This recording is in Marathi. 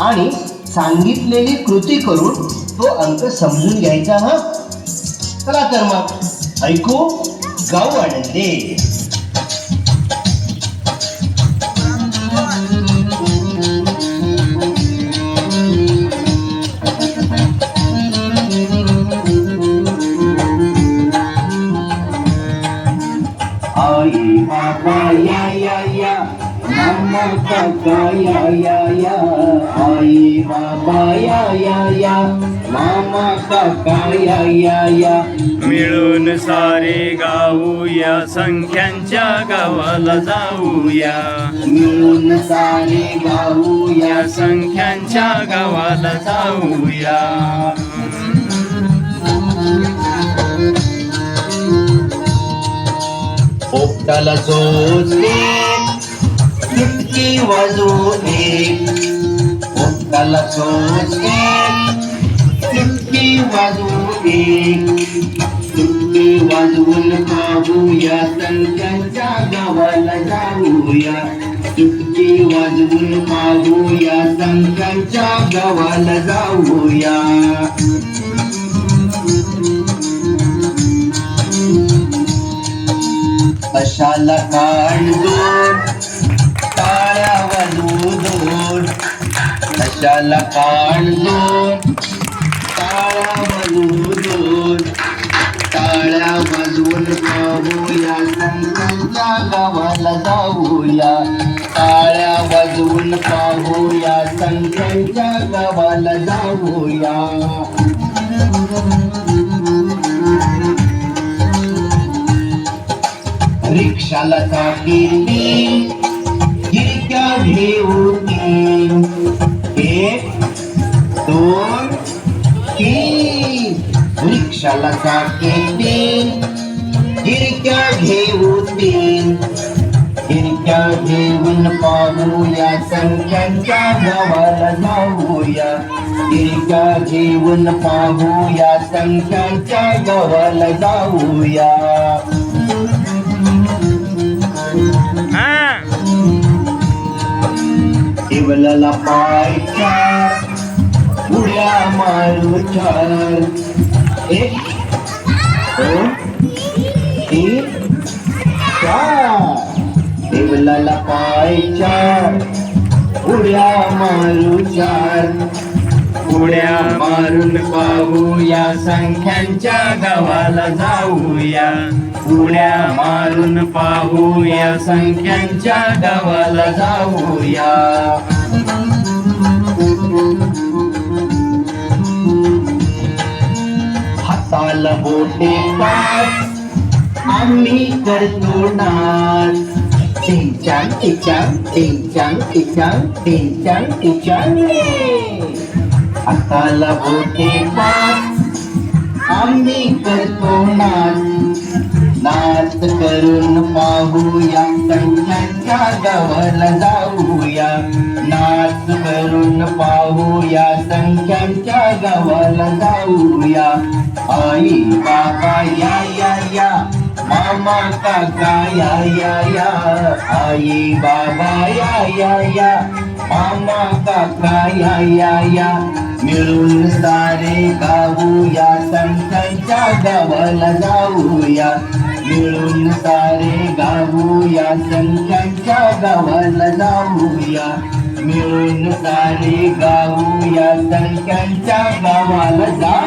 आणि सांगितलेली कृती करून तो अंक समजून घ्यायचा हा? चला तर मग ऐकू गाऊ आनंदे आई बाबा या या या. मम्मा काका या या या आई बाबा या या या मामा काका या या या मिळून सारे गाऊया संख्यांच्या गावाला जाऊया. मिळून सारे गाऊया संख्यांच्या गावाला जाऊया. पोपटाला चोच एक वाजू वाजवू एक पोपटाला चोच एक चुटकी वाजवू एक चुटकी वाजवून पाहूया संख्यांच्या गावाला जाऊया. चुटकी वाजवून पाहूया संख्यांच्या गावाला जाऊया. कशाला काढ दोन त्याला काढ दोन टाळ्या वाजवू दोन. टाळ्या वाजवून पाहूया संतांच्या गावाला जाऊया. टाळ्या वाजवून पाहूया संतांच्या गावाला जाऊया. रिक्षाला चाकी गिरक्या घेऊ एक दोन तीन. रिक्षाला चाके तीन गिरक्या घेऊन तीन गिरक्या घेऊन पाहूया संख्यांच्या गावाला जाऊया. गिरक्या घेऊन पाहूया संख्यांच्या गावाला जाऊया. चला पाय चार उड्या मारू चार एक दोन तीन चार टेबलाला पाय चार उड्या मारू चार उड्या मारून पाहूया संख्यांच्या गावाला जाऊया. उड्या मारून पाहूया संख्यांच्या गावाला जाऊया. हाताला बोटे पाच आम्ही करतो नाच. टिंचांग टिचांग टिंचांग टिचांग टिंचांग टिचांग. हाताला बोटे पाच आम्ही करतो नाच. नाच करून पाहूया संख्यांच्या गावाला जाऊया. नाच करून पाहूया संख्यांच्या गावाला जाऊया. आई बाबा या या या. मामा काका या या या. आई बाबा या या या. मामा काका या या या. मिळून सारे गाऊया संख्यांच्या गावाला जाऊया. मिळून सारे गाऊया संख्यांच्या गावाला जाऊया. मिळून सारे गाऊया संख्यांच्या गावाला जाऊ